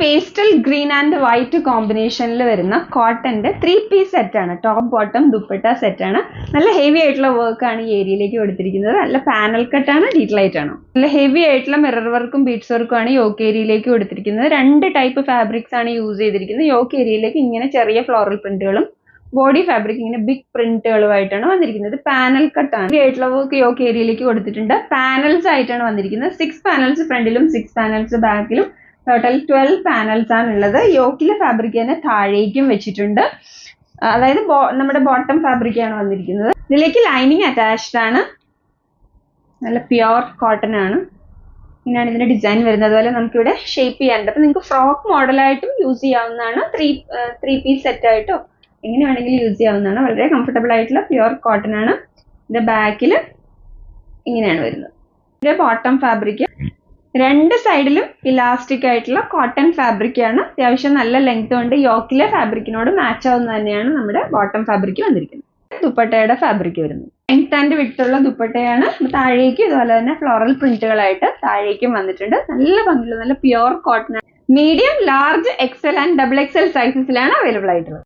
Pastel green and white കോമ്പിനേഷനിൽ വരുന്ന കോട്ടന്റെ ത്രീ പീസ് ആണ്. ടോപ്പ് ബോട്ടം ദുപ്പട്ട സെറ്റ് ആണ്. നല്ല ഹെവി ആയിട്ടുള്ള വർക്ക് ആണ് ഈ ഏരിയയിലേക്ക് കൊടുത്തിരിക്കുന്നത്. നല്ല പാനൽ കട്ട് ആണ് ഡീറ്റലൈറ്റ് ആണ്. നല്ല ഹെവി ആയിട്ടുള്ള മിറർ വർക്കും ബീഡ്സ് വർക്കും ആണ് യോക്ക് ഏരിയയിലേക്ക് കൊടുത്തിരിക്കുന്നത്. രണ്ട് ടൈപ്പ് ഫാബ്രിക്സ് ആണ് യൂസ് ചെയ്തിരിക്കുന്നത്. യോക്ക് ഏരിയയിലേക്ക് ഇങ്ങനെ ചെറിയ ഫ്ലോറൽ പ്രിന്റുകളും ബോഡി ഫാബ്രിക് ഇങ്ങനെ ബിഗ് പ്രിന്റുകളുമായിട്ടാണ് വന്നിരിക്കുന്നത്. പാനൽ കട്ടാണ് ആണ്. ആയിട്ടുള്ള വർക്ക് യോക്ക് ഏരിയയിലേക്ക് കൊടുത്തിട്ടുണ്ട്. പാനൽസ് ആയിട്ടാണ് വന്നിരിക്കുന്നത്. സിക്സ് പാനൽസ് ഫ്രണ്ടിലും സിക്സ് പാനൽസ് ബാക്കിലും ടോട്ടൽ ട്വൽവ് പാനൽസ് ആണ് ഉള്ളത് യോക്കിലെ ഫാബ്രിക് തന്നെ താഴേക്കും വെച്ചിട്ടുണ്ട്. അതായത് നമ്മുടെ ബോട്ടം ഫാബ്രിക് ആണ് വന്നിരിക്കുന്നത്. ഇതിലേക്ക് ലൈനിങ് അറ്റാച്ച്ഡ് ആണ്. നല്ല പ്യുവർ കോട്ടൺ ആണ്. ഇങ്ങനെയാണ് ഇതിന്റെ ഡിസൈൻ വരുന്നത്. അതുപോലെ നമുക്കിവിടെ ഷേപ്പ് ചെയ്യാനുണ്ട്. അപ്പൊ നിങ്ങൾക്ക് ഫ്രോക്ക് മോഡലായിട്ടും യൂസ് ചെയ്യാവുന്നതാണ്. ത്രീ ത്രീ പീസ് സെറ്റ് ആയിട്ടോ എങ്ങനെ വേണമെങ്കിലും യൂസ് ചെയ്യാവുന്നതാണ്. വളരെ കംഫർട്ടബിൾ ആയിട്ടുള്ള പ്യുവർ കോട്ടൺ ആണ്. ഇതിന്റെ ബാക്കിൽ ഇങ്ങനെയാണ് വരുന്നത്. ഇതിന്റെ ബോട്ടം ഫാബ്രിക് രണ്ട് സൈഡിലും ഇലാസ്റ്റിക് ആയിട്ടുള്ള കോട്ടൺ ഫാബ്രിക് ആണ്. അത്യാവശ്യം നല്ല ലെങ്ത് കൊണ്ട് യോക്കിലെ ഫാബ്രിക്കിനോട് മാച്ച് ആവുന്ന തന്നെയാണ് നമ്മുടെ ബോട്ടം ഫാബ്രിക് വന്നിരിക്കുന്നത്. ദുപ്പട്ടയുടെ ഫാബ്രിക് വരുന്നത്. ലെങ്ത് ആൻഡ് വിട്ടുള്ള ദുപ്പട്ടയാണ്. താഴേക്ക് ഇതുപോലെ തന്നെ ഫ്ലോറൽ പ്രിന്റുകളായിട്ട് താഴേക്കും വന്നിട്ടുണ്ട്. നല്ല ഭംഗിയുള്ള നല്ല pure cotton medium large XL and double XL സൈസസിലാണ് available ആയിട്ടുള്ളത്.